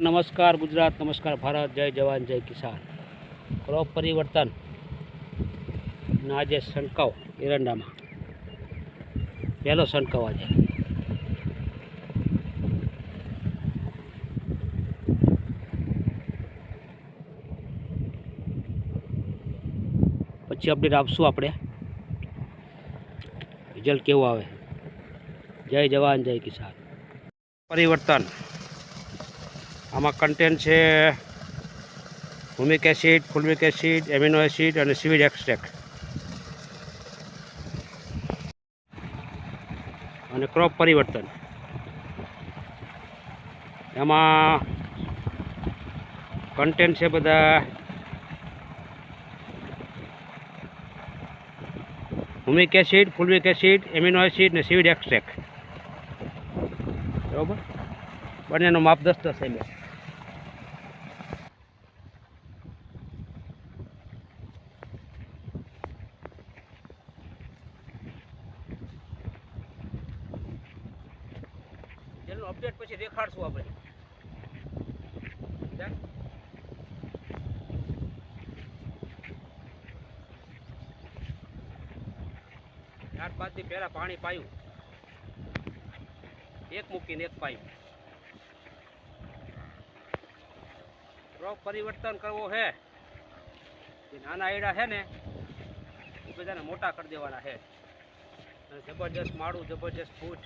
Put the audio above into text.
નમસ્કાર ગુજરાત, નમસ્કાર ભારત, જય જવાન, જય કિસાન. ક્રોપ પરિવર્તન ના આજે છંટકાવ એરંડામાં. પહેલો છંટકાવ આજે. પછી અપડેટ આપશું આપણે. રિઝલ્ટ કેવું આવે? જય જવાન, જય કિસાન. પરિવર્તન. આમાં કન્ટેન્ટ છે humic acid, fulvic acid, amino acid અને સિવિડ એક્સટ્રેક અને ક્રોપ પરિવર્તન. એમાં કન્ટેન્ટ છે બધા humic acid fulvic acid, amino acid અને સિવિડ એક્સટ્રેક બરાબર? બંનેનો માપ દસ દસ એમ જેનું અપડેટ પછી દેખાડશું આપણે. ત્યારબાદથી પહેલાં પાણી પાયું. એક મૂકીને એક પાયું. ક્રોપ પરિવર્તન કરવો છે જે નાના એડા છે ને, એ બધાને મોટા કરી દેવાના છે જબરજસ્ત માળું, જબરજસ્ત ફૂટ.